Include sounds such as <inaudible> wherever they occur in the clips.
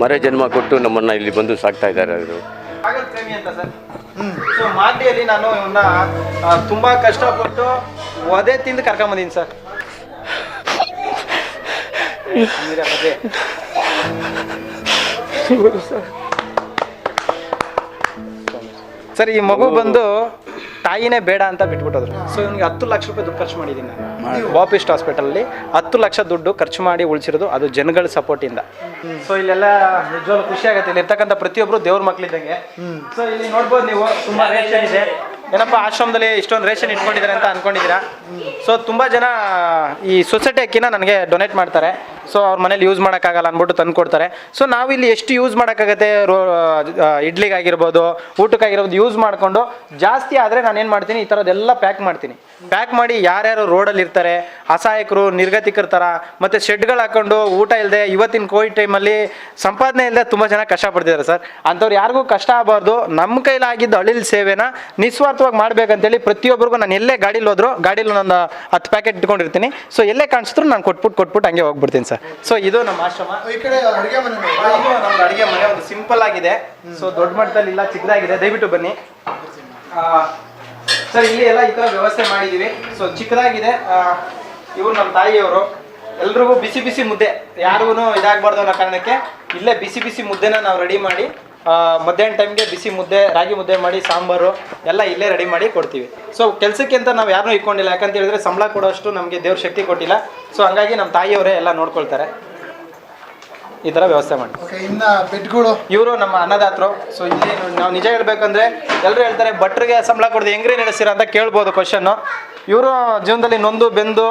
ಮರೆ ಜನ್ಮ ಕೊಟ್ಟು ನಮ್ಮನ್ನು ಇಲ್ಲಿ ಬಂದು ಸಾಕ್ತಾ ಇದ್ದಾರೆ ಅವರು. ಪಾಗಲ್ ಪ್ರೇಮಿ ಅಂತ ಸರ್. ಸೊ ಮಾಗಡಿಯಲ್ಲಿ ನಾನು ಇವನ್ನ ತುಂಬಾ ಕಷ್ಟಪಟ್ಟು ಒದೆ ತಿಂದು ಕರ್ಕೊಂಬಂದೀನಿ ಸರ್. ಸರ್ ಈ ಮಗು ಬಂದು ತಾಯಿನೇ ಬೇಡ ಅಂತ ಬಿಟ್ಬಿಟ್ಟೋದ್ರು. ಸೊ ಇವ್ನಿಗೆ ಹತ್ತು ಲಕ್ಷ ರೂಪಾಯಿ ದುಡ್ಡು ಖರ್ಚು ಮಾಡಿದ್ದೀನಿ ನಾನು. ಬಾಪಿಸ್ಟ್ ಹಾಸ್ಪಿಟಲಲ್ಲಿ ಹತ್ತು ಲಕ್ಷ ದುಡ್ಡು ಖರ್ಚು ಮಾಡಿ ಉಳಿಸಿರೋದು ಅದು ಜನಗಳ ಸಪೋರ್ಟಿಂದ ಸೊ ಇಲ್ಲೆಲ್ಲ ನಿಜವಾಗ್ಲೂ ಖುಷಿ ಆಗುತ್ತೆ. ಇಲ್ಲಿ ಇರ್ತಕ್ಕಂಥ ಪ್ರತಿಯೊಬ್ಬರು ದೇವ್ರ ಮಕ್ಕಳಿದ್ದಂಗೆ ಸೊ ಇಲ್ಲಿ ನೋಡ್ಬೋದು ನೀವು ತುಂಬ ರೇಷನ್ ಇದೆ ಏನಪ್ಪ, ಆಶ್ರಮದಲ್ಲಿ ಇಷ್ಟೊಂದು ರೇಷನ್ ಇಟ್ಕೊಂಡಿದ್ದಾರೆ ಅಂತ ಅನ್ಕೊಂಡಿದ್ದೀರಾ? ಸೊ ತುಂಬ ಜನ ಈ ಸೊಸೈಟಿ ಅಕ್ಕಿನ ನನಗೆ ಡೊನೇಟ್ ಮಾಡ್ತಾರೆ. ಸೊ ಅವ್ರ ಮನೇಲಿ ಯೂಸ್ ಮಾಡೋಕ್ಕಾಗಲ್ಲ ಅಂದ್ಬಿಟ್ಟು ತಂದು ಕೊಡ್ತಾರೆ. ಸೊ ನಾವಿಲ್ಲಿ ಎಷ್ಟು ಯೂಸ್ ಮಾಡೋಕ್ಕಾಗತ್ತೆ? ರೋ ಇಡ್ಲಿಗಾಗಿರ್ಬೋದು, ಊಟಕ್ಕಾಗಿರ್ಬೋದು ಯೂಸ್ ಮಾಡಿಕೊಂಡು ಜಾಸ್ತಿ ಆದರೆ ನಾನು ಏನು ಮಾಡ್ತೀನಿ? ಈ ಥರದ್ದೆಲ್ಲ ಪ್ಯಾಕ್ ಮಾಡ್ತೀನಿ. ಪ್ಯಾಕ್ ಮಾಡಿ ಯಾರ್ಯಾರು ರೋಡಲ್ಲಿ ಇರ್ತಾರೆ, ಅಸಹಾಯಕರು, ನಿರ್ಗತಿಕರ ಥರ ಮತ್ತು ಶೆಡ್ಗಳು ಹಾಕ್ಕೊಂಡು ಊಟ ಇಲ್ಲದೆ ಇವತ್ತಿನ ಕೋವಿಡ್ ಟೈಮಲ್ಲಿ ಸಂಪಾದನೆ ಇಲ್ಲದೆ ತುಂಬ ಜನ ಕಷ್ಟಪಡ್ತಿದ್ದಾರೆ ಸರ್. ಅಂಥವ್ರು ಯಾರಿಗೂ ಕಷ್ಟ ಆಗಬಾರ್ದು. ನಮ್ಮ ಕೈಲಾಗಿದ್ದು ಅಳಿಲ್ ಸೇವೆನ ನಿಸ್ವಾರ್ಥವಾಗಿ ಮಾಡ್ಬೇಕಂತೇಳಿ ಪ್ರತಿಯೊಬ್ಬರಿಗೂ ನಾನು ಎಲ್ಲೇ ಗಾಡಿಲಿ ಹೋದ್ರು ಗಾಡಿಲಿ ನನ್ನ ಹತ್ತು ಪ್ಯಾಕೆಟ್ ಇಟ್ಕೊಂಡಿರ್ತೀನಿ. ಸೊ ಎಲ್ಲೇ ಕಾಣಿಸಿದ್ರು ನಾನು ಕೊಟ್ಬಿಟ್ಟು ಕೊಟ್ಬಿಟ್ಟು ಹಂಗೆ ಹೋಗ್ಬಿಡ್ತೀನಿ ಸರ್. ಸೊ ಇದು ನಮ್ಮ ಆಶ್ರಮ. ಈ ಕಡೆ ಅಡುಗೆ ಮನೆ. ಇದು ನಮ್ದು ಅಡಿಗೆ ಮನೆ ಒಂದು ಸಿಂಪಲ್ ಆಗಿದೆ. ಸೊ ದೊಡ್ಡ ಮಟ್ಟದಲ್ಲಿ ಇಲ್ಲ ಚಿಕ್ಕದಾಗಿದೆ. ದಯವಿಟ್ಟು ಬನ್ನಿ. ಸರ್ ಇಲ್ಲಿ ಎಲ್ಲ ಈ ತರ ವ್ಯವಸ್ಥೆ ಮಾಡಿದೀವಿ. ಸೊ ಚಿಕ್ಕದಾಗಿದೆ. ಇವರು ನಮ್ಮ ತಾಯಿಯವರು. ಎಲ್ರಿಗೂ ಬಿಸಿ ಬಿಸಿ ಮುದ್ದೆ. ಯಾರಿಗೂ ಇದಾಗಬಾರ್ದು ಅನ್ನೋ ಕಾರಣಕ್ಕೆ ಇಲ್ಲೇ ಬಿಸಿ ಬಿಸಿ ಮುದ್ದೆನ ನಾವು ರೆಡಿ ಮಾಡಿ ಮಧ್ಯಾಹ್ನ ಟೈಮ್ಗೆ ಬಿಸಿ ಮುದ್ದೆ ರಾಗಿ ಮುದ್ದೆ ಮಾಡಿ ಸಾಂಬಾರು ಎಲ್ಲ ಇಲ್ಲೇ ರೆಡಿ ಮಾಡಿ ಕೊಡ್ತೀವಿ. ಸೊ ಕೆಲಸಕ್ಕೆ ಅಂತ ನಾವು ಯಾರನ್ನೂ ಇಟ್ಕೊಂಡಿಲ್ಲ ಯಾಕಂತ ಹೇಳಿದ್ರೆ ಸಂಬಳ ಕೊಡೋಷ್ಟು ನಮಗೆ ದೇವ್ರ ಶಕ್ತಿ ಕೊಟ್ಟಿಲ್ಲ. ಸೊ ಹಂಗಾಗಿ ನಮ್ಮ ತಾಯಿಯವರೇ ಎಲ್ಲ ನೋಡ್ಕೊಳ್ತಾರೆ. ಈ ಥರ ವ್ಯವಸ್ಥೆ ಮಾಡಿ. ಇನ್ನು ಇನ್ನ ಬೆಡ್ಗಳು. ಇವರು ನಮ್ಮ ಅನ್ನದಾತರು. ಸೊ ಇಲ್ಲಿ ನಾವು ನಿಜ ಹೇಳ್ಬೇಕಂದ್ರೆ ಎಲ್ಲರೂ ಹೇಳ್ತಾರೆ ಭಟ್ರಿಗೆ ಸಂಬಳ ಕೊಡೋದು ಹೆಂಗ್ರಿ ನಡೆಸಿರ ಅಂತ ಕೇಳ್ಬೋದು ಕ್ವಶನ್ನು ಇವರು ಜೀವನದಲ್ಲಿ ನೊಂದು ಬೆಂದು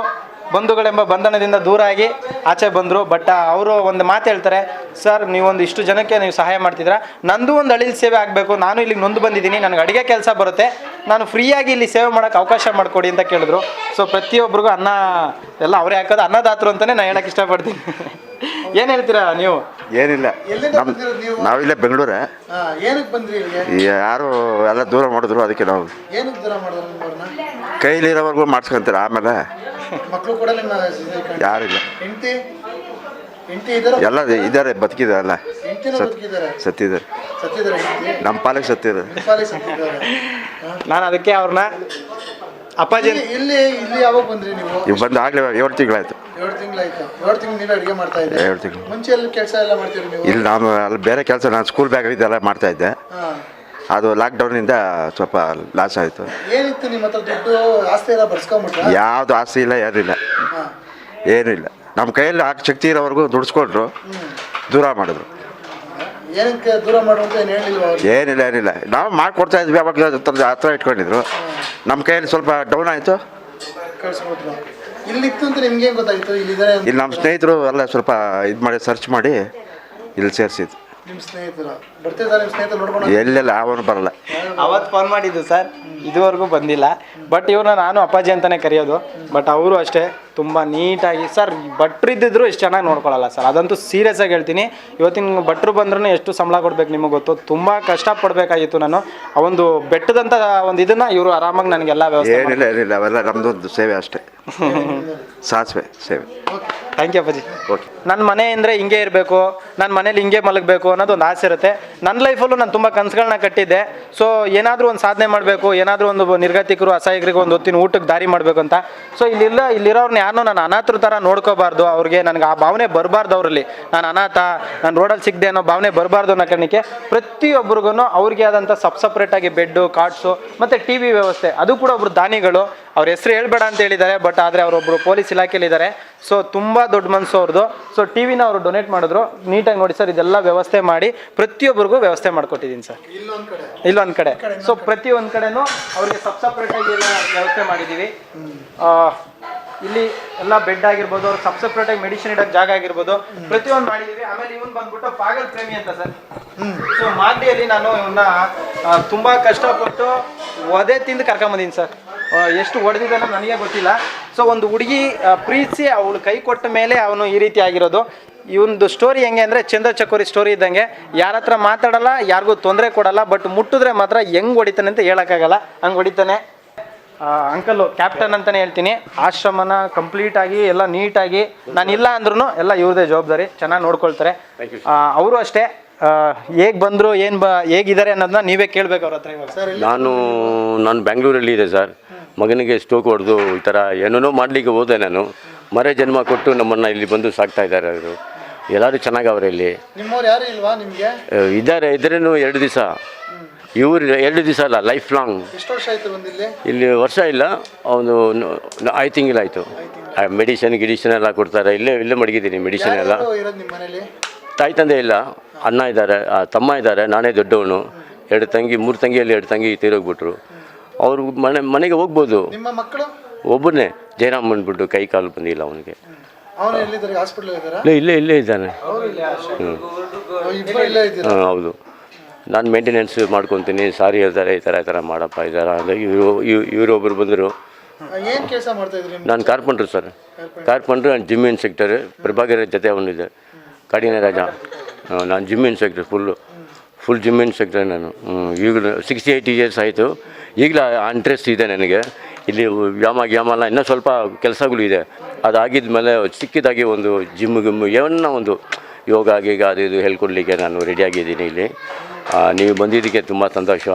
ಬಂಧುಗಳೆಂಬ ಬಂಧನದಿಂದ ದೂರಾಗಿ ಆಚೆ ಬಂದರು. ಬಟ್ ಅವರು ಒಂದು ಮಾತು ಹೇಳ್ತಾರೆ ಸರ್ ನೀವೊಂದು ಇಷ್ಟು ಜನಕ್ಕೆ ನೀವು ಸಹಾಯ ಮಾಡ್ತಿದ್ರ ನಂದು ಒಂದು ಅಳಿಲ್ ಸೇವೆ ಆಗಬೇಕು. ನಾನು ಇಲ್ಲಿಗೆ ನೊಂದು ಬಂದಿದ್ದೀನಿ. ನನಗೆ ಅಡುಗೆ ಕೆಲಸ ಬರುತ್ತೆ. ನಾನು ಫ್ರೀಯಾಗಿ ಇಲ್ಲಿ ಸೇವೆ ಮಾಡೋಕೆ ಅವಕಾಶ ಮಾಡಿಕೊಡಿ ಅಂತ ಕೇಳಿದ್ರು. ಸೊ ಪ್ರತಿಯೊಬ್ಬರಿಗೂ ಅನ್ನ ಎಲ್ಲ ಅವರೇ ಹಾಕೋದು. ಅನ್ನದಾತರು ಅಂತಲೇ ನಾನು ಹೇಳಕ್ಕೆ ಇಷ್ಟಪಡ್ತೀನಿ. <laughs> ಏನು ಹೇಳ್ತೀರಾ ನೀವು? ಏನಿಲ್ಲ. ನಮ್ಮ ನಾವಿಲ್ಲೇ ಬೆಂಗಳೂರೇ. ಯಾರು ಎಲ್ಲ ದೂರ ಮಾಡಿದ್ರು ಅದಕ್ಕೆ ನಾವು ಏನಕ್ಕೆ ದೂರ ಮಾಡಿದ್ರು ನಿಮ್ಮವ್ರನ್ನ? ಕೈಲಿರೋವರೆಗೂ ಮಾಡಿಸ್ಕೊಂತೀರ ಆಮೇಲೆ? ಮಕ್ಕಳು ಕೂಡ ನಿಮ್ಮ ಯಾರಿಲ್ಲ. ಹೆಂಡತಿ? ಹೆಂಡತಿ ಇದಾರ ಎಲ್ಲ ಇದ್ದಾರೆ ಬದುಕಿದಾರಲ್ಲ ಅಲ್ಲ. ಸತ್ ಬದುಕಿದ್ದಾರೆ? ಸತ್ತಿದ್ದಾರೆ. ನಮ್ಮ ಪಾಲಕ್ ಸತ್ತಿದ್ದಾರೆ. ನಾನು ಅದಕ್ಕೆ ಅವ್ರನ್ನ ಅಪ್ಪಾಜಿ ಇಲ್ಲಿ ಇಲ್ಲಿ ಯಾವಾಗ ಬಂದ್ರಿ ನೀವು? ಈಗ ಬಂದು ಆಗಲೇ ಏಳು ತಿಂಗಳಾಯ್ತು. ಏಳು ತಿಂಗಳಾಯ್ತು. ಏಳು ತಿಂಗಳು ನೀವೇ ಅಡುಗೆ ಮಾಡ್ತಾ ಇದ್ದೆ. ಏಳು ತಿಂಗಳು. ಮುಂಚೆ ಎಲ್ಲ ಕೆಲಸ ಎಲ್ಲ ಮಾಡ್ತೀರಿ ನೀವು? ಇಲ್ಲಿ ನಾನು ಅಲ್ಲಿ ಬೇರೆ ಕೆಲಸ ನಾನು ಸ್ಕೂಲ್ ಬ್ಯಾಗ್ ಇದೆಲ್ಲ ಮಾಡ್ತಾ ಇದ್ದೆ. ಹಾ. ಅದು ಲಾಕ್ಡೌನಿಂದ ಸ್ವಲ್ಪ ಲಾಸ್ ಆಯಿತು. ಏನಿತ್ತು ನಿಮ್ಮ ಹತ್ರ ದುಡ್ಡು? ಆಸ್ತಿ ಎಲ್ಲ ಬರ್ಸ್ಕೊಂಬಿಟ್ರ? ಯಾವುದು ಆಸ್ತಿ ಇಲ್ಲ ಏನಿಲ್ಲ ಇಲ್ಲ ಏನೂ ಇಲ್ಲ. ನಮ್ಮ ಕೈಯಲ್ಲಿ ಹಾಕಿ ಶಕ್ತಿ ಇರೋವರೆಗೂ ದುಡಿಸ್ಕೊಂಡ್ರು. ದೂರ ಮಾಡಿದ್ರು. ಏನಕ್ಕೆ ದೂರ ಮಾಡುವಂತ ಏನು ಹೇಳಿಲ್ವ ಅವ್ರು? ಏನಿಲ್ಲ ಏನಿಲ್ಲ. ನಾವು ಮಾಡ್ಕೊಡ್ತಾ ಇದ್ವಿ ಅವಾಗ ಹತ್ರ ಹತ್ರ ಇಟ್ಕೊಂಡಿದ್ರು. ನಮ್ಮ ಕೈಯಲ್ಲಿ ಸ್ವಲ್ಪ ಡೌನ್ ಆಯಿತು. ಕಳ್ಸ್ಬಿಟ್ರು. ಇಲ್ಲಿತ್ತು ಅಂತ ನಿಮ್ಗೆ ಹೆಂಗ್ ಗೊತ್ತಾಯ್ತು? ಇಲ್ಲಿದ್ದಾರೆ ಅಂತ? ಇಲ್ಲಿ ನಮ್ಮ ಸ್ನೇಹಿತರು ಎಲ್ಲ ಸ್ವಲ್ಪ ಇದು ಮಾಡಿ ಸರ್ಚ್ ಮಾಡಿ ಇಲ್ಲಿ ಸೇರಿಸಿದ್ದು ನಿಮ್ಮ ಸ್ನೇಹಿತರು? ಬರ್ತಿದ್ದಾರೆ ನಿಮ್ಮ ಸ್ನೇಹಿತರು ನೋಡ್ಕೊಂಡು ಎಲ್ಲೆಲ್ಲ ಅವನು ಬರಲ್ಲ. ಅವತ್ತು ಫೋನ್ ಮಾಡಿದ್ದು ಸರ್ ಇದುವರೆಗೂ ಬಂದಿಲ್ಲ. ಬಟ್ ಇವ್ರನ್ನ ನಾನು ಅಪ್ಪಾಜಿ ಅಂತಾನೆ ಕರೆಯೋದು. ಬಟ್ ಅವರು ಅಷ್ಟೇ ತುಂಬ ನೀಟಾಗಿ ಸರ್ ಭಟ್ರು ಇದ್ದಿದ್ರು ಎಷ್ಟು ಚೆನ್ನಾಗಿ ನೋಡ್ಕೊಳ್ಳಲ್ಲ ಸರ್. ಅದಂತೂ ಸೀರಿಯಸ್ ಆಗಿ ಹೇಳ್ತೀನಿ. ಇವತ್ತಿನ ಭಟ್ರು ಬಂದ್ರೂ ಎಷ್ಟು ಸಂಬಳ ಕೊಡ್ಬೇಕು ನಿಮಗೆ ಗೊತ್ತು? ತುಂಬ ಕಷ್ಟಪಡಬೇಕಾಗಿತ್ತು ನಾನು. ಆ ಒಂದು ಬೆಟ್ಟದಂತ ಒಂದು ಇದನ್ನ ಇವರು ಆರಾಮಾಗಿ ನನಗೆಲ್ಲ ವ್ಯವಸ್ಥೆ ಏನಿಲ್ಲ ಏನಿಲ್ಲ. ಅವೆಲ್ಲ ಸೇವೆ ಅಷ್ಟೇ. <laughs> ಸಾಸಿವೆ ಸೇವೆ. ಥ್ಯಾಂಕ್ ಯು ಅಪ್ಪಾಜಿ. ಓಕೆ ನನ್ನ ಮನೆ ಅಂದರೆ ಹಿಂಗೆ ಇರಬೇಕು ನನ್ನ ಮನೇಲಿ ಹಿಂಗೆ ಮಲಗಬೇಕು ಅನ್ನೋದು ಒಂದು ಆಸೆ ಇರುತ್ತೆ. ನನ್ನ ಲೈಫಲ್ಲೂ ನಾನು ತುಂಬ ಕನಸುಗಳನ್ನ ಕಟ್ಟಿದ್ದೆ. ಸೊ ಏನಾದರೂ ಒಂದು ಸಾಧನೆ ಮಾಡಬೇಕು ಏನಾದರೂ ಒಂದು ನಿರ್ಗತಿಕರು ಅಸಹಾಯಕರಿಗೆ ಒಂದು ಹೊತ್ತಿನ ಊಟಕ್ಕೆ ದಾರಿ ಮಾಡಬೇಕು ಅಂತ. ಸೊ ಇಲ್ಲಿಲ್ಲ ಇಲ್ಲಿರೋರ್ನ ಯಾರನ್ನೂ ನಾನು ಅನಾಥರ ಥರ ನೋಡ್ಕೋಬಾರ್ದು. ಅವ್ರಿಗೆ ನನಗೆ ಆ ಭಾವನೆ ಬರಬಾರ್ದು ಅವರಲ್ಲಿ. ನಾನು ಅನಾಥ ನಾನು ರೋಡಲ್ಲಿ ಸಿಗದೆ ಅನ್ನೋ ಭಾವನೆ ಬರಬಾರ್ದು ಅನ್ನೋ ಕಾರಣಕ್ಕೆ ಪ್ರತಿಯೊಬ್ಬರಿಗೂ ಅವ್ರಿಗೆ ಆದಂಥ ಸಪ್ ಸಪ್ರೇಟಾಗಿ ಬೆಡ್ಡು ಕಾಟ್ಸು ಮತ್ತು ಟಿ ವಿ ವ್ಯವಸ್ಥೆ. ಅದು ಕೂಡ ಒಬ್ರು ದಾನಿಗಳು. ಅವ್ರ ಹೆಸರು ಹೇಳ್ಬೇಡ ಅಂತ ಹೇಳಿದ್ದಾರೆ ಬಟ್ ಆದರೆ ಅವರೊಬ್ಬರು ಪೊಲೀಸ್ ಇಲಾಖೆಯಲ್ಲಿದ್ದಾರೆ. ಸೊ ತುಂಬ ದೊಡ್ಡ ಮನಸ್ಸು ಅವ್ರದ್ದು ಸೊ ಟಿ ವಿನ ಅವರು ಡೊನೇಟ್ ಮಾಡಿದ್ರು. ನೀಟಾಗಿ ನೋಡಿ ಸರ್ ಇದೆಲ್ಲ ವ್ಯವಸ್ಥೆ ಮಾಡಿ ಪ್ರತಿಯೊಬ್ಬರಿಗೂ ವ್ಯವಸ್ಥೆ ಮಾಡಿಕೊಟ್ಟಿದ್ದೀನಿ ಸರ್ ಇಲ್ಲೊಂದ್ ಕಡೆ. ಇಲ್ಲೊಂದು ಕಡೆ. ಸೊ ಪ್ರತಿಯೊಂದು ಒಂದು ಕಡೆನೂ ಅವ್ರಿಗೆ ಸಬ್ ಸಪ್ರೇಟಾಗಿ ಎಲ್ಲ ವ್ಯವಸ್ಥೆ ಮಾಡಿದ್ದೀವಿ. ಇಲ್ಲಿ ಎಲ್ಲ ಬೆಡ್ ಆಗಿರ್ಬೋದು ಸಬ್ ಸಪ್ ಸಪ್ರೇಟಾಗಿ ಮೆಡಿಸಿನ್ ಇಡೋಕೆ ಜಾಗ ಆಗಿರ್ಬೋದು. ಪ್ರತಿಯೊಂದು ಮಾಡಿದೀವಿ ಆಮೇಲೆ ಇವನ್ ಬಂದ್ಬಿಟ್ಟು ಪಾಗಲ್ ಪ್ರೇಮಿ ಅಂತ ಸರ್ ಸೊ ಮಾಗಡಿಯಲ್ಲಿ ನಾನು ಇವನ್ನ ತುಂಬಾ ಕಷ್ಟಪಟ್ಟು ಒದೆ ತಿಂದು ಕರ್ಕೊಂಬಂದೀನಿ ಸರ್ ಎಷ್ಟು ಹೊಡೆದಿದ್ದಾನೆ ನನಗೆ ಗೊತ್ತಿಲ್ಲ. ಸೊ ಒಂದು ಹುಡುಗಿ ಪ್ರೀತಿಸಿ ಅವಳು ಕೈ ಕೊಟ್ಟ ಮೇಲೆ ಅವನು ಈ ರೀತಿ ಆಗಿರೋದು. ಇವೊಂದು ಸ್ಟೋರಿ ಹೆಂಗೆ ಅಂದರೆ ಚಂದ್ರ ಚಕೋರಿ ಸ್ಟೋರಿ ಇದ್ದಂಗೆ. ಯಾರ ಹತ್ರ ಮಾತಾಡಲ್ಲ ಯಾರಿಗೂ ತೊಂದರೆ ಕೊಡಲ್ಲ ಬಟ್ ಮುಟ್ಟಿದ್ರೆ ಮಾತ್ರ ಹೆಂಗ್ ಹೊಡಿತಾನೆ ಅಂತ ಹೇಳೋಕ್ಕಾಗಲ್ಲ. ಹಂಗೆ ಹೊಡಿತಾನೆ. ಅಂಕಲ್ ಕ್ಯಾಪ್ಟನ್ ಅಂತಲೇ ಹೇಳ್ತೀನಿ. ಆಶ್ರಮನ ಕಂಪ್ಲೀಟ್ ಆಗಿ ಎಲ್ಲ ನೀಟಾಗಿ ನಾನು ಇಲ್ಲ ಅಂದ್ರೂ ಎಲ್ಲ ಇವ್ರದೇ ಜವಾಬ್ದಾರಿ. ಚೆನ್ನಾಗಿ ನೋಡ್ಕೊಳ್ತಾರೆ. ಅವರು ಅಷ್ಟೇ. ಹೇಗೆ ಬಂದರು ಏನು ಬ ಹೇಗಿದ್ದಾರೆ ಅನ್ನೋದನ್ನ ನೀವೇ ಕೇಳಬೇಕು ಅವ್ರ ಹತ್ರ ಇವಾಗ. ಸರ್ ನಾನು ನಾನು ಬೆಂಗಳೂರಲ್ಲಿ ಇದೆ ಸರ್ ಮಗನಿಗೆ ಸ್ಟೋಕ್ ಹೊಡೆದು ಈ ಥರ ಏನೇನೋ ಮಾಡಲಿಕ್ಕೆ ಹೋದೆ ನಾನು. ಮರೆ ಜನ್ಮ ಕೊಟ್ಟು ನಮ್ಮನ್ನು ಇಲ್ಲಿ ಬಂದು ಸಾಕ್ತಾ ಇದ್ದಾರೆ ಅವರು. ಎಲ್ಲರೂ ಚೆನ್ನಾಗವ್ರೆ ಇಲ್ಲಿ. ಇದ್ದಾರೆ ಇದ್ರೇನು ಎರಡು ದಿವಸ. ಇವರು ಎರಡು ದಿವಸ ಅಲ್ಲ ಲೈಫ್ ಲಾಂಗ್ ಇಲ್ಲಿ? ವರ್ಷ ಇಲ್ಲ ಅವನು ಐದು ತಿಂಗಳಾಯಿತು ಮೆಡಿಸಿನ್ ಗಿಡಿಷನ್ ಎಲ್ಲ ಕೊಡ್ತಾರೆ. ಇಲ್ಲೇ ಇಲ್ಲೇ ಮಡಗಿದ್ದೀನಿ ಮೆಡಿಸಿನ್ ಎಲ್ಲ. ತಾಯಿ ತಂದೆ ಇಲ್ಲ. ಅಣ್ಣ ಇದ್ದಾರೆ ಆ, ತಮ್ಮ ಇದ್ದಾರೆ ನಾನೇ ದೊಡ್ಡವನು. ಎರಡು ತಂಗಿ ಮೂರು ತಂಗಿಯಲ್ಲಿ ಎರಡು ತಂಗಿ ತೀರೋಗ್ಬಿಟ್ರು. ಅವರು ಮನೆ ಮನೆಗೆ ಹೋಗ್ಬೋದು. ನಿಮ್ಮ ಮಕ್ಕಳು? ಒಬ್ಬನೇ. ಜಯರಾಮ್ ಬಂದ್ಬಿಟ್ಟು ಕೈ ಕಾಲು ಬಂದಿಲ್ಲ ಅವನಿಗೆ. ಅವನು ಎಲ್ಲಿದ್ದಾರೆ? ಹಾಸ್ಪಿಟಲ್ ಇದ್ದಾರಾ? ಇಲ್ಲೇ ಇಲ್ಲೇ ಇಲ್ಲೇ ಇದ್ದಾನೆ. ಇಬ್ಬರು ಇಲ್ಲೇ ಇದ್ದೀರಾ? ಹಾಂ ಹೌದು. ನಾನು ಮೇಂಟೆನೆನ್ಸ್ ಮಾಡ್ಕೊತೀನಿ. ಸಾರಿ ಹೇಳ್ತಾರೆ ಈ ಥರ ಈ ಥರ ಮಾಡಪ್ಪ ಈ ಥರ ಅಂದರೆ ಇವರು ಒಬ್ಬರು ಬಂದರು. ಏನ್ ಕೆಲಸ ಮಾಡ್ತಾ ಇದ್ರಿ ನಾನು carpenter sir. Carpenter. And gym inspector Prabhakar ಜೊತೆ ಅವನಿದೆ. ಕಾಡಿನ ರಾಜ. ನಾನು gym inspector full full gym inspector ನಾನು. ಈಗಲೂ ಸಿಕ್ಸ್ಟಿ ಏಯ್ಟ್ ಇಯರ್ಸ್ ಆಯಿತು. ಈಗಲೂ ಇಂಟ್ರೆಸ್ಟ್ ಇದೆ ನನಗೆ. ಇಲ್ಲಿ ವ್ಯಾಮ ಗ್ಯಾಮಲ್ಲ ಇನ್ನೂ ಸ್ವಲ್ಪ ಕೆಲಸಗಳು ಇದೆ. ಅದಾಗಿದ್ದ ಮೇಲೆ ಸಿಕ್ಕಿದಾಗಿ ಒಂದು ಜಿಮ್ ಗಿಮ್ ಏನೋ ಒಂದು ಯೋಗ ಗೀಗ ಅದು ಇದು ಹೇಳ್ಕೊಡ್ಲಿಕ್ಕೆ ನಾನು ರೆಡಿಯಾಗಿದ್ದೀನಿ ಇಲ್ಲಿ. ನೀವು ಬಂದಿದ್ದಕ್ಕೆ ತುಂಬ ಸಂತೋಷ.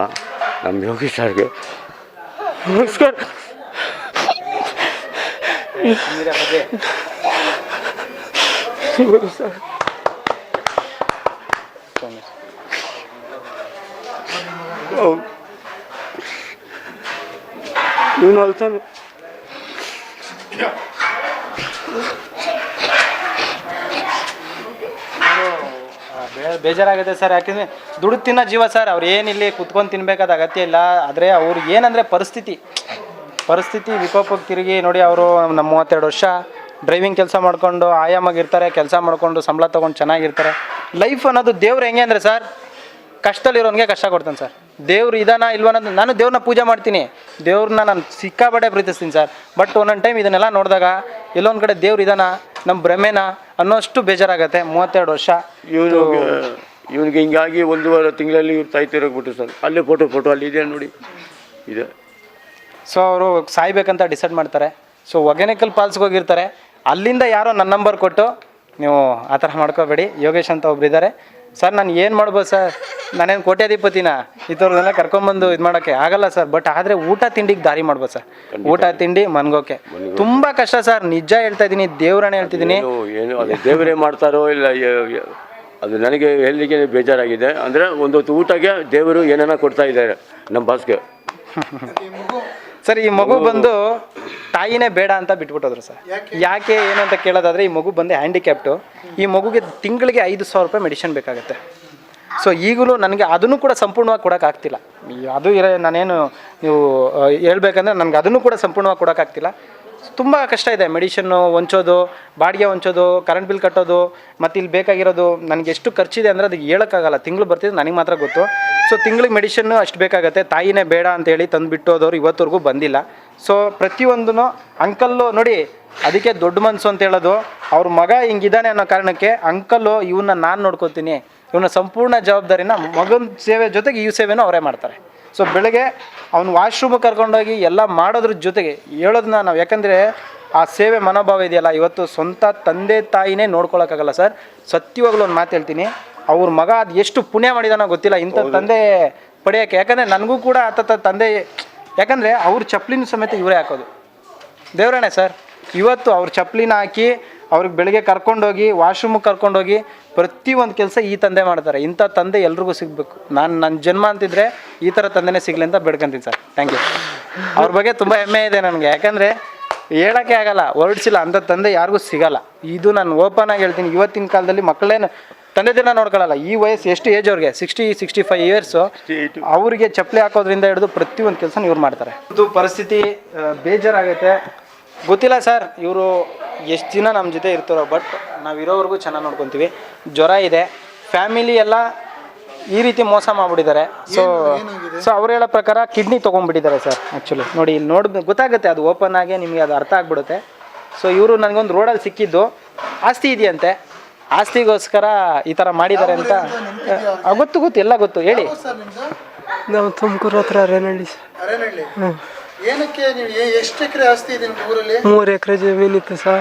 ನಮ್ಮ ಯೋಗೇಶ್ ಸರ್ಗೆ. ನಮಸ್ಕಾರ. ಇವನು ಅಲ್ತಾನೆ. ಬೇಜಾರಾಗುತ್ತೆ ಸರ್, ಯಾಕೆಂದರೆ ದುಡ್ಡು ತಿನ್ನೋ ಜೀವ ಸರ್, ಅವ್ರು ಏನಿಲ್ಲಿ ಕುತ್ಕೊಂಡು ತಿನ್ಬೇಕಾದ ಅಗತ್ಯ ಇಲ್ಲ. ಆದರೆ ಅವ್ರು ಏನಂದರೆ ಪರಿಸ್ಥಿತಿ. ಪರಿಸ್ಥಿತಿ ವಿಕೋಪಕ್ಕೆ ತಿರುಗಿ, ನೋಡಿ ಅವರು ನಮ್ಮ ಮೂವತ್ತೆರಡು ವರ್ಷ ಡ್ರೈವಿಂಗ್ ಕೆಲಸ ಮಾಡಿಕೊಂಡು ಆಯಾಮಾಗಿರ್ತಾರೆ, ಕೆಲಸ ಮಾಡಿಕೊಂಡು ಸಂಬಳ ತೊಗೊಂಡು ಚೆನ್ನಾಗಿರ್ತಾರೆ. ಲೈಫ್ ಅನ್ನೋದು ದೇವ್ರು ಹೆಂಗೆ ಅಂದರೆ ಸರ್, ಕಷ್ಟದಲ್ಲಿರೋನಿಗೆ ಕಷ್ಟ ಕೊಡ್ತಾನೆ ಸರ್. ದೇವ್ರು ಇದಾನ ಇಲ್ವ ಅನ್ನೋದು ನಾನು ದೇವ್ರನ್ನ ಪೂಜೆ ಮಾಡ್ತೀನಿ. ದೇವ್ರನ್ನ ನಾನು ಸಿಕ್ಕಾಬಟ್ಟೆ ಪ್ರೀತಿಸ್ತೀನಿ ಸರ್. ಬಟ್ ಒಂದೊಂದು ಟೈಮ್ ಇದನ್ನೆಲ್ಲ ನೋಡಿದಾಗ ಎಲ್ಲೊಂದು ಕಡೆ ದೇವ್ರು ಇದಾನ ನಮ್ಮ ಭ್ರಮೆನ ಅನ್ನೋಷ್ಟು ಬೇಜಾರಾಗತ್ತೆ. ಮೂವತ್ತೆರಡು ವರ್ಷ. ಇವನು ಇವನಿಗೆ ಹಿಂಗಾಗಿ ಒಂದೂವರೆ ತಿಂಗಳಲ್ಲಿ ಇವ್ರು ತಾಯಿ ತೀರೋಗ್ಬಿಟ್ರು ಸರ್. ಅಲ್ಲಿ ಫೋಟೋ ಫೋಟೋ ಅಲ್ಲಿ ಇದೆ ನೋಡಿ. ಇದೆ. ಸೊ ಅವರು ಸಾಯ್ಬೇಕಂತ ಡಿಸೈಡ್ ಮಾಡ್ತಾರೆ. ಸೊ ಒಗೆನೆಕಲ್ ಫಾಲ್ಸ್ಗೆ ಹೋಗಿರ್ತಾರೆ. ಅಲ್ಲಿಂದ ಯಾರೋ ನನ್ನ ನಂಬರ್ ಕೊಟ್ಟು ನೀವು ಆ ಥರ ಮಾಡ್ಕೋಬೇಡಿ. ಯೋಗೇಶ್ ಅಂತ ಒಬ್ರು ಇದ್ದಾರೆ ಸರ್ ನಾನು ಏನು ಮಾಡ್ಬೋದು ಸರ್? ನಾನೇನು ಕೋಟ್ಯಾಧಿಪತಿನ? ಈ ಥರದನ್ನೆಲ್ಲ ಕರ್ಕೊಂಬಂದು ಇದು ಮಾಡೋಕ್ಕೆ ಆಗಲ್ಲ ಸರ್ ಬಟ್ ಆದರೆ ಊಟ ತಿಂಡಿಗೆ ದಾರಿ ಮಾಡ್ಬೋದು ಸರ್. ಊಟ ತಿಂಡಿ ಮನ್ಗೋಕೆ. ತುಂಬ ಕಷ್ಟ ಸರ್ ನಿಜ ಹೇಳ್ತಾ ಇದ್ದೀನಿ ದೇವ್ರನ್ನ ಹೇಳ್ತಿದ್ದೀನಿ ಏನು ಏನು ಅದು ದೇವರೇ ಮಾಡ್ತಾರೋ ಇಲ್ಲ ಯ- ಅದು ನನಗೆ ಹೇಳಲಿಕ್ಕೆ ಬೇಜಾರಾಗಿದೆ. ಅಂದರೆ ಒಂದೊತ್ತು ಊಟಕ್ಕೆ ದೇವರು ಏನೇನೋ ಕೊಡ್ತಾ ಇದ್ದಾರೆ ನಮ್ಮ ಬಾಸ್ಗೆ <laughs> ಸರ್ ಈ ಮಗು ಬಂದು ತಾಯಿನೇ ಬೇಡ ಅಂತ ಬಿಟ್ಬಿಟ್ಟೋದ್ರು ಸರ್. ಯಾಕೆ? ಏನು ಅಂತ ಕೇಳೋದಾದ್ರೆ ಈ ಮಗು ಬಂದು ಹ್ಯಾಂಡಿಕ್ಯಾಪ್ಟು ಈ ಮಗುಗೆ ತಿಂಗಳಿಗೆ ಐದು ಸಾವಿರ ರೂಪಾಯಿ ಮೆಡಿಸಿನ್ ಬೇಕಾಗುತ್ತೆ. ಸೊ ಈಗಲೂ ನನಗೆ ಅದನ್ನು ಕೂಡ ಸಂಪೂರ್ಣವಾಗಿ ಕೊಡೋಕ್ಕಾಗ್ತಿಲ್ಲ. ಅದು ಇರೋ ನಾನೇನು ನೀವು ಹೇಳ್ಬೇಕಂದ್ರೆ ನನಗೆ ಅದನ್ನು ಕೂಡ ಸಂಪೂರ್ಣವಾಗಿ ಕೊಡೋಕ್ಕಾಗ್ತಿಲ್ಲ. ತುಂಬ ಕಷ್ಟ ಇದೆ. ಮೆಡಿಷನ್ನು ಹೊಂಚೋದು, ಬಾಡಿಗೆ ಹೊಂಚೋದು ಕರೆಂಟ್ ಬಿಲ್ ಕಟ್ಟೋದು, ಮತ್ತು ಇಲ್ಲಿ ಬೇಕಾಗಿರೋದು ನನಗೆ ಎಷ್ಟು ಖರ್ಚಿದೆ ಅಂದರೆ ಅದಕ್ಕೆ ಹೇಳೋಕ್ಕಾಗಲ್ಲ. ತಿಂಗಳು ಬರ್ತಿದ್ದು ನನಗೆ ಮಾತ್ರ ಗೊತ್ತು. ಸೊ ತಿಂಗಳಿಗೆ ಮೆಡಿಷನ್ನು ಅಷ್ಟು ಬೇಕಾಗುತ್ತೆ. ತಾಯಿನೇ ಬೇಡ ಅಂತೇಳಿ ತಂದು ಬಿಟ್ಟೋದವ್ರು ಇವತ್ತವರೆಗೂ ಬಂದಿಲ್ಲ. ಸೊ ಪ್ರತಿಯೊಂದೂ ಅಂಕಲ್ಲು ನೋಡಿ ಅದಕ್ಕೆ ದೊಡ್ಡ ಮನಸ್ಸು ಅಂತ ಹೇಳೋದು, ಅವ್ರ ಮಗ ಹಿಂಗಿದ್ದಾನೆ ಅನ್ನೋ ಕಾರಣಕ್ಕೆ ಅಂಕಲ್ಲು ಇವನ್ನ ನಾನು ನೋಡ್ಕೋತೀನಿ. ಇವನ ಸಂಪೂರ್ಣ ಜವಾಬ್ದಾರಿನ ಮಗನ ಸೇವೆ ಜೊತೆಗೆ ಈ ಸೇವೆನೂ ಅವರೇ ಮಾಡ್ತಾರೆ. ಸೊ ಬೆಳಗ್ಗೆ ಅವ್ನು ವಾಶ್ರೂಮ್ ಕರ್ಕೊಂಡೋಗಿ ಎಲ್ಲ ಮಾಡೋದ್ರ ಜೊತೆಗೆ ಹೇಳೋದನ್ನ ನಾವು ಯಾಕಂದರೆ ಆ ಸೇವೆ ಮನೋಭಾವ ಇದೆಯಲ್ಲ ಇವತ್ತು ಸ್ವಂತ ತಂದೆ ತಾಯಿನೇ ನೋಡ್ಕೊಳಕ್ಕಾಗಲ್ಲ ಸರ್. ಸತ್ಯವಾಗ್ಲೂ ಒಂದು ಮಾತು ಹೇಳ್ತೀನಿ. ಅವ್ರ ಮಗ ಅದು ಎಷ್ಟು ಪುಣ್ಯ ಮಾಡಿದಾನೋ ಗೊತ್ತಿಲ್ಲ ಇಂಥ ತಂದೆ ಪಡೆಯೋಕ್ಕೆ ಯಾಕಂದರೆ ನನಗೂ ಕೂಡ ಆತ ತಂದೆ ಯಾಕಂದರೆ ಅವ್ರ ಚಪ್ಲಿನ ಸಮೇತ ಇವರೇ ಹಾಕೋದು. ದೇವರಾಣೆ ಸರ್ ಇವತ್ತು ಅವ್ರ ಚಪ್ಪಲಿನ ಹಾಕಿ ಅವ್ರಿಗೆ ಬೆಳಗ್ಗೆ ಕರ್ಕೊಂಡೋಗಿ ವಾಶ್ರೂಮಿಗೆ ಕರ್ಕೊಂಡೋಗಿ ಪ್ರತಿಯೊಂದು ಕೆಲಸ ಈ ತಂದೆ ಮಾಡ್ತಾರೆ. ಇಂಥ ತಂದೆ ಎಲ್ರಿಗೂ ಸಿಗಬೇಕು. ನಾನು ನನ್ನ ಜನ್ಮ ಅಂತಿದ್ರೆ ಈ ಥರ ತಂದೆನೇ ಸಿಗಲಿ ಅಂತ ಬೇಡ್ಕಂತೀನಿ ಸರ್. ಥ್ಯಾಂಕ್ ಯು ಅವ್ರ ಬಗ್ಗೆ ತುಂಬ ಹೆಮ್ಮೆ ಇದೆ ನನಗೆ. ಯಾಕಂದರೆ ಹೇಳೋಕ್ಕೆ ಆಗಲ್ಲ ಹೊರಡ್ಸಿಲ್ಲ. ಅಂಥ ತಂದೆ ಯಾರಿಗೂ ಸಿಗಲ್ಲ. ಇದು ನಾನು ಓಪನ್ ಆಗಿ ಹೇಳ್ತೀನಿ. ಇವತ್ತಿನ ಕಾಲದಲ್ಲಿ ಮಕ್ಕಳೇನು ತಂದೆ ದಿನ ನೋಡ್ಕೊಳ್ಳಲ್ಲ ಈ ವಯಸ್ಸು ಎಷ್ಟು ಏಜ್ ಅವ್ರಿಗೆ? ಸಿಕ್ಸ್ಟಿ ಸಿಕ್ಸ್ಟಿ ಫೈವ್ ಇಯರ್ಸು ಅವರಿಗೆ ಚಪ್ಪಲಿ ಹಾಕೋದ್ರಿಂದ ಹಿಡಿದು ಪ್ರತಿಯೊಂದು ಕೆಲಸ ಇವ್ರು ಮಾಡ್ತಾರೆ. ಇದು ಪರಿಸ್ಥಿತಿ ಬೇಜಾರಾಗುತ್ತೆ ಬೇಜಾರಾಗೈತೆ. ಗೊತ್ತಿಲ್ಲ ಸರ್ ಇವರು ಎಷ್ಟು ದಿನ ನಮ್ಮ ಜೊತೆ ಇರ್ತಾರೋ ಬಟ್ ನಾವು ಇರೋವರೆಗೂ ಚೆನ್ನಾಗಿ ನೋಡ್ಕೊತೀವಿ. ಜ್ವರ ಇದೆ ಫ್ಯಾಮಿಲಿ ಎಲ್ಲ ಈ ರೀತಿ ಮೋಸ ಮಾಡಿಬಿಟ್ಟಿದ್ದಾರೆ. ಸೊ ಸೊ ಅವ್ರು ಹೇಳೋ ಪ್ರಕಾರ ಕಿಡ್ನಿ ತೊಗೊಂಡ್ಬಿಟ್ಟಿದ್ದಾರೆ ಸರ್ ಆ್ಯಕ್ಚುಲಿ ನೋಡಿ ಇಲ್ಲಿ ನೋಡಿ ಗೊತ್ತಾಗುತ್ತೆ ಅದು ಓಪನ್ ಆಗಿ ನಿಮಗೆ ಅದು ಅರ್ಥ ಆಗ್ಬಿಡುತ್ತೆ. ಸೊ ಇವರು ನನಗೊಂದು ರೋಡಲ್ಲಿ ಸಿಕ್ಕಿದ್ದು ಆಸ್ತಿ ಇದೆಯಂತೆ. ಆಸ್ತಿಗೋಸ್ಕರ ಈ ಥರ ಮಾಡಿದ್ದಾರೆ ಅಂತ ಗೊತ್ತು ಗೊತ್ತು ಎಲ್ಲ ಗೊತ್ತು ಹೇಳಿ. ನಾವು ತುಮಕೂರು ಹತ್ರ ಅರೇನಹಳ್ಳಿ ಸರ್. ಏನಕ್ಕೆ ನೀವು ಎಷ್ಟು ಎಕರೆ ಆಸ್ತಿ ಇದೆ ಊರಲ್ಲಿ? ಮೂರು ಎಕರೆ ಜಮೀನಿತ್ತು ಸಹ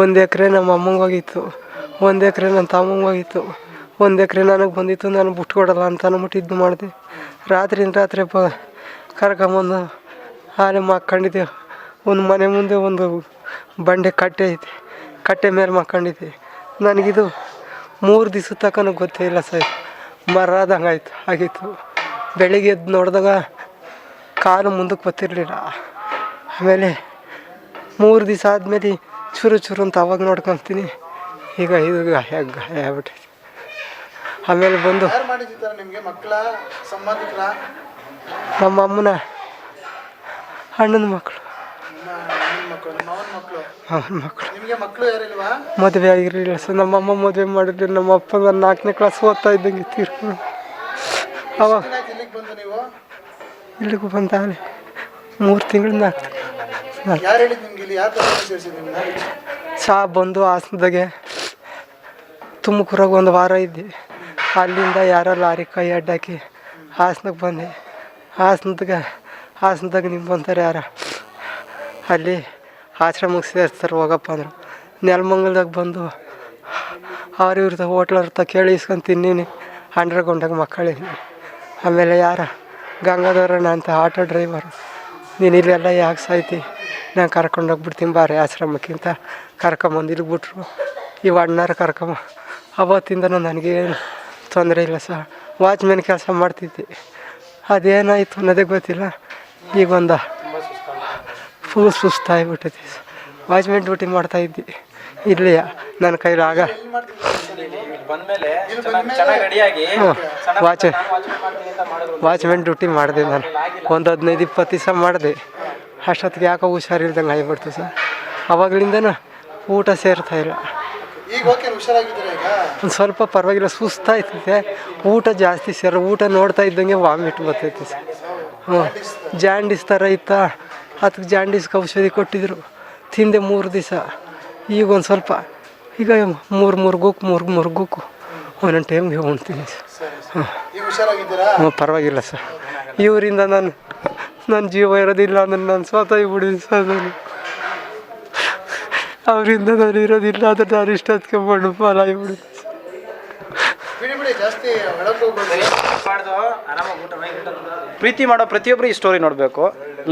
ಒಂದು ಎಕರೆ ನಮ್ಮ ಅಮ್ಮಂಗೆ ಹೋಗಿತ್ತು. ಒಂದು ಎಕರೆ ನನ್ನ ತಮ್ಮಂಗೆ ಹೋಗಿತ್ತು. ಒಂದು ಎಕರೆ ನನಗೆ ಬಂದಿತ್ತು, ನಾನು ಬಿಟ್ಕೊಡಲ್ಲ ಅಂತ ಅಂದ್ಬಿಟ್ಟು ಇದು ಮಾಡಿದೆ. ರಾತ್ರಿಯಿಂದ ರಾತ್ರಿ ಪ ಕರ್ಕೊಂಬಂದು ಆನೆ ಮಕ್ಕಂಡಿದ್ದೆ. ಒಂದು ಮನೆ ಮುಂದೆ ಒಂದು ಬಂಡೆ ಕಟ್ಟೆ ಐತೆ. ಕಟ್ಟೆ ಮೇಲೆ ಮಾಡ್ಕೊಂಡಿದ್ದೆ ನನಗಿದು ಮೂರು ದಿವಸ ತನಕ ಗೊತ್ತೇ ಇಲ್ಲ ಸರ್. ಮರ ಆದಂಗೆ ಆಯ್ತು, ಆಗಿತ್ತು. ಬೆಳಿಗ್ಗೆ ಎದ್ದು ನೋಡಿದಾಗ ಕಾಲು ಮುಂದಕ್ಕೆ ಬರ್ತಿರ್ಲಿಲ್ಲ. ಆಮೇಲೆ ಮೂರು ದಿವಸ ಆದಮೇಲೆ ಚೂರು ಚೂರು ಅಂತ ಅವಾಗ ನೋಡ್ಕೊತೀನಿ. ಈಗ ಇದು ಗಾಯ ಗಾಯ ಆಗ್ಬಿಟ್ಟೈತೆ. ಆಮೇಲೆ ಬಂದು ನಮ್ಮ ಅಮ್ಮನ ಅಣ್ಣನ ಮಕ್ಕಳು. ಅವನ ಮಕ್ಕಳು ಮದುವೆ ಆಗಿರಲಿಲ್ಲ ಸೊ ನಮ್ಮ ಅಮ್ಮ ಮದುವೆ ಮಾಡಿರಲಿಲ್ಲ ನಮ್ಮ ಅಪ್ಪ ನಾನು ನಾಲ್ಕನೇ ಕ್ಲಾಸ್ ಓದ್ತಾ ಇದ್ದಂಗೆ ತೀರ್ಕೊಂಡು ಅವಾಗ ಇಲ್ಲಿಗೆ ಬಂದ ಮೂರು ತಿಂಗಳಿಂದ ನಾಲ್ಕು ಯಾರು ಹೇಳಿದ್ ನಿಮ್ಗೆ ಇಲ್ಲಿ? ಯಾರು ತಗೊಂಡು ಸೇರಿಸಿದ್ರು ನಿಮ್ಮನ್ನ ಸಾ ಬಂದು ಹಾಸನದಾಗೆ ತುಮಕೂರಾಗ ಒಂದು ವಾರ ಇದ್ದೆ. ಅಲ್ಲಿಂದ ಯಾರೋ ಲಾರಿ ಕೈ ಅಡ್ಡಾಕಿ ಹಾಸನಕ್ಕೆ ಬಂದೆ. ಹಾಸನದಾಗ ಹಾಸನದಾಗ ನಿಮ್ಮ ಬಂತಾರೆ ಯಾರ? ಅಲ್ಲಿ ಆಶ್ರಮಕ್ಕೆ ಸೇರ್ತಾರೆ ಹೋಗಪ್ಪ ಅಂದ್ರೆ. ನೆಲಮಂಗಲ್ದಾಗ ಬಂದು ಅವ್ರ ಇವ್ರದ ಹೋಟ್ಲ ಅರ್ಥ ಕೇಳಿ ಇಸ್ಕೊಂಡು ತಿನ್ನೀನಿ ಅಂಡ್ರಗೊಂಡಾಗ ಮಕ್ಕಳಿದ್ದೀನಿ ಆಮೇಲೆ ಯಾರ? ಗಂಗಾಧರಣ್ಣ ಅಂತ ಆಟೋ ಡ್ರೈವರು. ನೀನು ಇಲ್ಲೆಲ್ಲ ಯಾಕೆ ಸಾಯ್ತಿ? ನಾನು ಕರ್ಕೊಂಡೋಗ್ಬಿಡ್ತೀನಿ ಬಾರಿ ಆಶ್ರಮಕ್ಕಿಂತ. ಕರ್ಕೊಂಬಂದು ಇಲ್ಲಿ ಬಿಟ್ರು. ಇವು ಅಣ್ಣಾರು ಕರ್ಕೊಂಬ ಅವತ್ತಿಂದ ನನಗೇನು ತೊಂದರೆ ಇಲ್ಲ ಸರ್. ವಾಚ್ಮ್ಯಾನ್ ಕೆಲಸ ಮಾಡ್ತಿದ್ದೆ. ಅದೇನಾಯಿತು ಅನ್ನೋದೇ ಗೊತ್ತಿಲ್ಲ. ಈಗ ಒಂದು ಫುಲ್ ಸುಸ್ತಾಗ್ಬಿಟ್ಟೈತಿ ವಾಚ್ಮ್ಯಾನ್ ಡ್ಯೂಟಿ ಮಾಡ್ತಾಯಿದ್ದೆ ಇಲ್ಲಿಯ ನನ್ನ ಕೈಲಿ ಆಗ. ಬಂದ್ಮೇಲೆ ಚೆನ್ನಾಗಿ ರೆಡಿಯಾಗಿ ವಾಚ್ ವಾಚ್ಮೆನ್ ಡ್ಯೂಟಿ ಮಾಡಿದೆ ನಾನು. ಒಂದು ಹದಿನೈದು ಇಪ್ಪತ್ತು ದಿವಸ ಮಾಡಿದೆ. ಅಷ್ಟೊತ್ತಿಗೆ ಯಾಕೋ ಹುಷಾರಿಲ್ದಂಗೆ ಆಗಿಬಿಡ್ತು ಸರ್. ಅವಾಗಲಿಂದನೂ ಊಟ ಸೇರ್ತಾ ಇಲ್ಲ. ಒಂದು ಸ್ವಲ್ಪ ಪರವಾಗಿಲ್ಲ ಸುಸ್ತಾಯ್ತೈತೆ ಊಟ ಜಾಸ್ತಿ ಸೇರ ಊಟ ನೋಡ್ತಾ ಇದ್ದಂಗೆ ವಾಮಿಟ್ ಬರ್ತೈತೆ ಸರ್. ಹ್ಞೂ ಜಾಂಡೀಸ್ ಥರ ಇತ್ತಾ? ಅದಕ್ಕೆ ಜಾಂಡೀಸ್ಗೆ ಔಷಧಿ ಕೊಟ್ಟಿದ್ರು. ತಿಂದೆ ಮೂರು ದಿವಸ. ಈಗ ಒಂದು ಸ್ವಲ್ಪ. ಈಗ ಮೂರು ಮೂರು ಗುಕ್ ಮೂರು ಮೂರು ಗುಕ್ಕು ಒಂದೊಂದು ಟೈಮ್ಗೆ ಉಣ್ತೀನಿ ಸರ್. ಈಗ ಹುಷಾರಾಗಿದ್ದೀರಾ? ಹ್ಞೂ ಪರವಾಗಿಲ್ಲ ಸರ್. ಇವರಿಂದ ನಾನು ನನ್ನ ಜೀವ ಇರೋದಿಲ್ಲ ಅಂದ್ರೆ ನಾನು ಸ್ವತಃ ಬಿಡಿದ್ದೀನಿ ಸರ್ ನಾನು. ಅವರಿಂದ ನಾನು ಇರೋದಿಲ್ಲ ಅಂದ್ರೆ ನಾನು ಇಷ್ಟೊತ್ತಿಗೆ ಮಣ್ಣು ಪಾಲಾಗಿಬಿಡಿ ಬಿಡಿ ಬಿಡಿ ಜಾಸ್ತಿ ಒಳಗೆ ಹೋಗ್ಬೇಡಿ. ಪ್ರೀತಿ ಮಾಡೋ ಪ್ರತಿಯೊಬ್ಬರು ಈ ಸ್ಟೋರಿ ನೋಡಬೇಕು.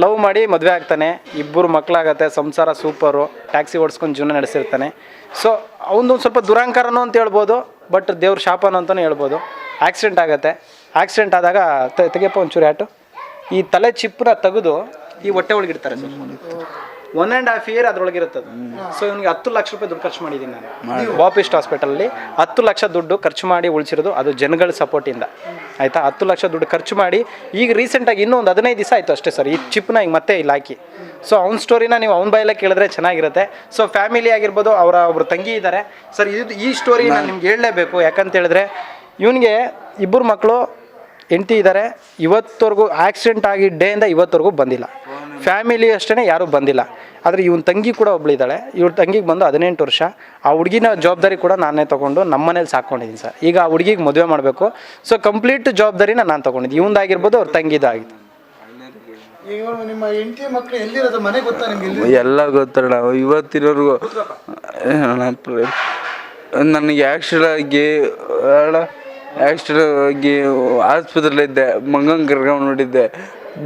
ಲವ್ ಮಾಡಿ ಮದುವೆ ಆಗ್ತಾನೆ ಇಬ್ಬರು ಮಕ್ಕಳಾಗತ್ತೆ ಸಂಸಾರ ಸೂಪರು ಟ್ಯಾಕ್ಸಿ ಓಡಿಸ್ಕೊಂಡು ಜೀವನ ನಡೆಸಿರ್ತಾನೆ. ಸೊ ಅವನದು ಸ್ವಲ್ಪ ದುರಾಂಕಾರನೂ ಅಂತ ಹೇಳ್ಬೋದು ಬಟ್ ದೇವ್ರ ಶಾಪನೂ ಅಂತಲೂ ಹೇಳ್ಬೋದು. ಆಕ್ಸಿಡೆಂಟ್ ಆಗುತ್ತೆ. ಆಕ್ಸಿಡೆಂಟ್ ಆದಾಗ ತೆಗಿಯಪ್ಪ ಒಂಚೂರು ಹ್ಯಾಟು ಈ ತಲೆ ಚಿಪ್ಪನ್ನ ತೆಗೆದು ಈ ಹೊಟ್ಟೆ ಒಳಗಿಡ್ತಾರೆ sir. One and half year ಅದ್ರೊಳಗಿರುತ್ತದೆ so ಇವನಿಗೆ ಹತ್ತು ಲಕ್ಷ ರೂಪಾಯಿ ದುಡ್ಡು ಖರ್ಚು ಮಾಡಿದ್ದೀನಿ ನಾನು. ಬಾಪಿಸ್ಟ್ ಹಾಸ್ಪಿಟಲಲ್ಲಿ ಹತ್ತು ಲಕ್ಷ ದುಡ್ಡು ಖರ್ಚು ಮಾಡಿ ಉಳಿಸಿರೋದು ಅದು ಜನಗಳ ಸಪೋರ್ಟಿಂದ ಆಯಿತಾ? ಹತ್ತು ಲಕ್ಷ ದುಡ್ಡು ಖರ್ಚು ಮಾಡಿ ಈಗ ರೀಸೆಂಟಾಗಿ ಇನ್ನೂ ಒಂದು ಹದಿನೈದು ದಿವಸ ಆಯಿತು ಅಷ್ಟೇ ಸರ್. ಈ ಚಿಪ್ನ ಈಗ ಮತ್ತೆ ಇಲ್ಲಿ ಹಾಕಿ. ಸೊ ಅವ್ನ ಸ್ಟೋರಿನ ನೀವು ಅವ್ನ ಬಾಯಲ್ಲೇ ಕೇಳಿದ್ರೆ ಚೆನ್ನಾಗಿರುತ್ತೆ. ಸೊ ಫ್ಯಾಮಿಲಿ ಆಗಿರ್ಬೋದು ಅವರ ಒಬ್ಬರು ತಂಗಿ ಇದ್ದಾರೆ ಸರ್ ಇದು ಈ ಸ್ಟೋರಿ ನಾನು ನಿಮ್ಗೆ ಹೇಳಲೇಬೇಕು. ಯಾಕಂತೇಳಿದ್ರೆ ಇವನಿಗೆ ಇಬ್ಬರು ಮಕ್ಕಳು ಹೆಂಡತಿ ಇದ್ದಾರೆ ಇವತ್ತವರೆಗೂ ಆಕ್ಸಿಡೆಂಟ್ ಆಗಿ ಡೇಯಿಂದ ಇವತ್ತವರೆಗೂ ಬಂದಿಲ್ಲ. ಫ್ಯಾಮಿಲಿ ಅಷ್ಟೇ ಯಾರೂ ಬಂದಿಲ್ಲ. ಆದರೆ ಇವನ ತಂಗಿ ಕೂಡ ಒಬ್ಳಿದ್ದಾಳೆ ಇವ್ರ ತಂಗಿಗೆ ಬಂದು ಹದಿನೆಂಟು ವರ್ಷ. ಆ ಹುಡುಗಿನ ಜವಾಬ್ದಾರಿ ಕೂಡ ನಾನೇ ತೊಗೊಂಡು ನಮ್ಮ ಮನೇಲಿ ಸಾಕೊಂಡಿದ್ದೀನಿ ಸರ್. ಈಗ ಆ ಹುಡುಗಿಗೆ ಮದುವೆ ಮಾಡಬೇಕು. ಸೊ ಕಂಪ್ಲೀಟ್ ಜವಾಬ್ದಾರಿನ ನಾನು ತೊಗೊಂಡಿದ್ದೆ ಇವಂದಾಗಿರ್ಬೋದು ಅವ್ರ ತಂಗಿದಾಗಿತ್ತು ಈಗ ನಿಮ್ಮ ಹೆಂಡತಿ ಮಕ್ಕಳು ಎಲ್ಲಿರೋದು? ಮನೆ ಗೊತ್ತಾ ನಿಮ್ಗೆ ಎಲ್ಲಿ? ಗೊತ್ತಣ್ಣ ಇವತ್ತಿನವರೆಗೂ ನನಗೆ ಆಕ್ಸಿಡೆಂಟ್ ಆಗಿ ಆಕ್ಸಿಡೆಂಟ್ ಆಗಿ ಆಸ್ಪತ್ರೆಲಿದ್ದೆ ಮಂಗನ್ ಕರ್ಕೊಂಡು ನೋಡಿದ್ದೆ.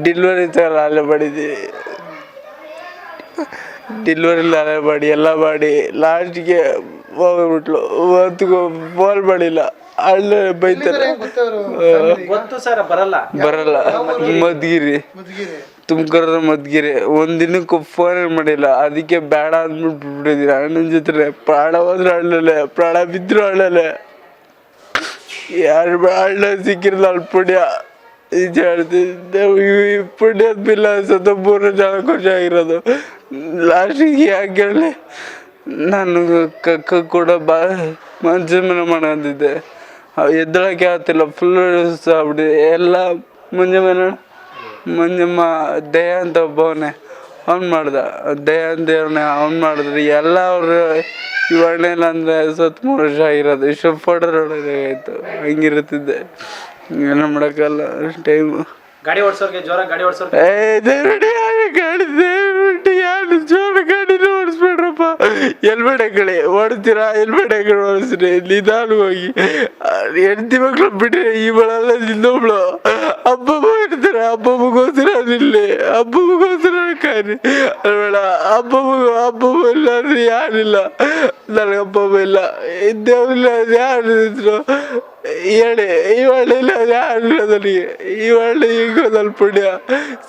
ಡಿಲ್ವರಿ ಥರ ಅಲ್ಲೇ ಮಾಡಿದ್ದೆ. ಡಿಲ್ವರಿ ಅಲ್ಲೇ ಮಾಡಿ ಎಲ್ಲ ಮಾಡಿ. ಲಾಸ್ಟಿಗೆ ಹೋಗ್ಬಿಟ್ಲು. ಅವತ್ತಿಗೂ ಫೋನ್ ಮಾಡಿಲ್ಲ. ಅಲ್ಲೇ ಬೈತಾರೆ. ಗೊತ್ತವರು? ಗೊತ್ತು ಸರ್ ಬರಲ್ಲ. ಬರಲ್ಲ. ಮದ್ಗಿರಿ ತುಮಕೂರ ಮದ್ಗಿರಿ ಒಂದ್ ದಿನಕ್ಕೆ ಫೋನ್ ಮಾಡಿಲ್ಲ. ಅದಕ್ಕೆ ಬೇಡ ಅಂದ್ಬಿಟ್ಟು ಬಿಟ್ಟಿದ್ದೀನಿ ಅಣ್ಣನ ಜೊತೆ ಪ್ರಾಣ ಹೋದ್ರೆ ಅಳ್ಳಲೆ ಪ್ರಾಣ ಬಿದ್ರು ಅಣ್ಣಲೆ ಯಾರು ಅಣ್ಣ ಸಿಕ್ಕಿರಲ್ಲ ಅಲ್ಲಿ ಪುಣ್ಯ. ಪುಣ್ಯದ ಬಿಲ್ಲ ಸತ ಮೂರು ಜನ ಖುಷಿ ಆಗಿರೋದು. ಲಾಸ್ಟಿಗೆ ಯಾಕೆ ಹೇಳಿ ನಾನು ಕಕ್ಕ ಕೂಡ ಬಾ ಮಂಜಮ್ಮನ ಮಾಡಂತಿದ್ದೆ. ಎದ್ದಳಕ್ಕೆ ಆಗ್ತಿಲ್ಲ ಫುಲ್ ಆಗ್ಬಿಟ್ಟಿದೆ ಎಲ್ಲ ಮಂಜಮ್ಮನ ಮಂಜಮ್ಮ ದಯ ಅಂತ ಒಬ್ಬವನೇ. ಅವ್ನು ಮಾಡ್ದ. ದಯ ಅಂತ ಅವ್ನು ಮಾಡಿದ್ರಿ ಎಲ್ಲ ಅವರು ಅಂದರೆ ಸತ್ತು ಮೂರು ವರ್ಷ ಆಗಿರೋದು ಇಷ್ಟು ಫೋಟೋ ಆಯ್ತು. ಹಂಗಿರುತ್ತಿದ್ದೆ. ಏನೋ ಮಾಡೋಕ್ಕಲ್ಲ ಟೈಮ್ ಗಾಡಿ ಓಡಿಸೋರ್ಗೆ ಜ್ವರ ಗಾಡಿ ಓಡಿಸೋರ್ಗೆ. ಏ ದೇವ್ರಡಿ ಹಾಕೊಳ್ಳಿ ಓಡ್ತೀರಾ ಹೆಲ್ಮೆಟ್ ಹಾಕೊಂಡು ಓಡಿಸ್ರಿ ನಿಧಾನವಾಗಿ ಹೆಂಡತಿ ಮಕ್ಳು ಬಿಟ್ರೆ ಈ ಬಳೆಲ್ಲ ಇನ್ನೊಬ್ಳು ಹಬ್ಬ ಇರ್ತಾರೆ ಹಬ್ಬಗೋಸ್ಕರ ಅದಿಲ್ಲಿ ಹಬ್ಬಗೋಸ್ಕರ ಕಾರಿ ಬೇಡ ಹಬ್ಬ ಹಬ್ಬ ಇಲ್ಲ ಅಂದ್ರೆ ಯಾರಿಲ್ಲ. ನನಗೆ ಹಬ್ಬ ಇಲ್ಲ. ದೇವ್ರಿಲ್ಲ ಅದು ಯಾರು ಇದ್ರು? ಹೇಳಿ ಅದು ಯಾರಿಲ್ಲ ನನಗೆ? ಈ ಒಳ್ಳೆ ಈಗ ನನ್ನ ಪುಣ್ಯ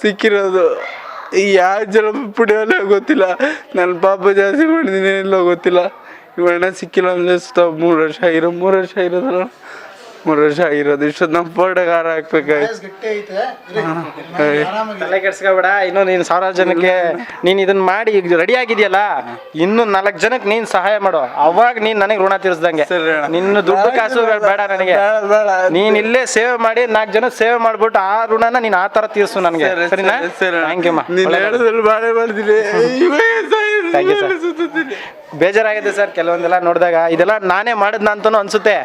ಸಿಕ್ಕಿರೋದು. ಯಾವ ಜನ ಪುಣ್ಯನೇ ಗೊತ್ತಿಲ್ಲ. ನನ್ನ ಪಾಪ ಜಾಸ್ತಿ ಮಾಡಿದ್ದೀನಿ ಎಲ್ಲೋ ಗೊತ್ತಿಲ್ಲ. ಇವಣ್ಣ ಸಿಕ್ಕಿಲ್ಲ ಅಂದ್ರೆ ಸುತ್ತ ಮೂರು ವರ್ಷ ಆಗಿರೋ, ಮೂರು ವರ್ಷ ಆಗಿರೋದಲ್ಲ. ಮೂರು ವರ್ಷ ಆಗಿರೋದು. ಇಷ್ಟೊತ್ತು ನಮ್ಮ ಫೋಟೋಗೆ ಹಾರ ಹಾಕ್ಬೇಕಾಯ್ತು. ತಲೆ ಕೆಡ್ಸ್ಕೊಬೇಡ. ಇನ್ನು ನೀನು ಸಾವಿರಾರು ಜನಕ್ಕೆ ನೀನು ಇದನ್ನ ಮಾಡಿ ಈಗ ರೆಡಿ ಆಗಿದೆಯಲ್ಲ? ಇನ್ನು ನಾಲ್ಕು ಜನಕ್ಕೆ ನೀನು ಸಹಾಯ ಮಾಡು. ಅವಾಗ ನೀನು ನನಗೆ ಋಣ ತೀರಿಸ್ದಂಗೆ. ಸರಿ ನಿನ್ನ ದುಡ್ಡು ಕಾಸು ಬೇಡ ನನಗೆ. ನೀನ್ ಇಲ್ಲೇ ಸೇವೆ ಮಾಡಿ ನಾಲ್ಕು ಜನ ಸೇವೆ ಮಾಡ್ಬಿಟ್ಟು ಆ ಋಣನ ನೀನು ಆ ಥರ ತೀರ್ಸು ನನಗೆ. ಸರಿ, ಸರಿನಾ? ಸರಿ, ಸರಿ. ಥ್ಯಾಂಕ್ ಯು ಬೇಜಾರಾಗಿದೆ ಸರ್ ಕೆಲವೊಂದೆಲ್ಲ ನೋಡಿದಾಗ. ಇದೆಲ್ಲ ನಾನೇ ಮಾಡಿದ್ನ ಅಂತನೂ ಅನ್ಸುತ್ತೆ.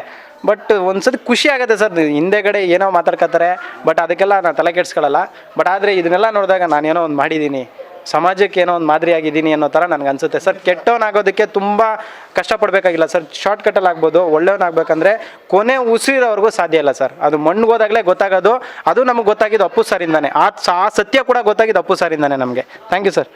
ಬಟ್ ಒಂದ್ಸತಿ ಖುಷಿ ಆಗುತ್ತೆ ಸರ್. ಹಿಂದೆಗಡೆ ಏನೋ ಮಾತಾಡ್ಕೊತಾರೆ ಬಟ್ ಅದಕ್ಕೆಲ್ಲ ನಾನು ತಲೆ ಕೆಡ್ಸ್ಕೊಳ್ಳಲ್ಲ ಬಟ್ ಆದರೆ ಇದನ್ನೆಲ್ಲ ನೋಡಿದಾಗ ನಾನೇನೋ ಒಂದು ಮಾಡಿದ್ದೀನಿ. ಸಮಾಜಕ್ಕೆ ಏನೋ ಒಂದು ಮಾದರಿ ಆಗಿದ್ದೀನಿ ಅನ್ನೋ ಥರ ನನಗೆ ಅನ್ಸುತ್ತೆ. ಸರ್, ಕೆಟ್ಟವನಾಗೋದಕ್ಕೆ ತುಂಬ ಕಷ್ಟಪಡಬೇಕಾಗಿಲ್ಲ ಸರ್. ಶಾರ್ಟ್ ಕಟ್ಟಲ್ಲಿ ಆಗ್ಬೋದು ಒಳ್ಳೆಯವನಾಗಬೇಕಂದ್ರೆ ಕೊನೆ ಉಸಿರೋವರೆಗೂ ಸಾಧ್ಯ ಇಲ್ಲ ಸರ್. ಅದು ಮಣ್ಣಿಗೆ ಹೋದಾಗಲೇ ಗೊತ್ತಾಗೋದು, ಅದು ನಮಗೆ ಗೊತ್ತಾಗಿದ್ದು ಅಪ್ಪು ಸರಿಂದಾನೆ. ಆ ಆ ಸತ್ಯ ಕೂಡ ಗೊತ್ತಾಗಿದ್ದು ಅಪ್ಪು ಸರಿಂದಾನೆ ನಮಗೆ. Thank you sir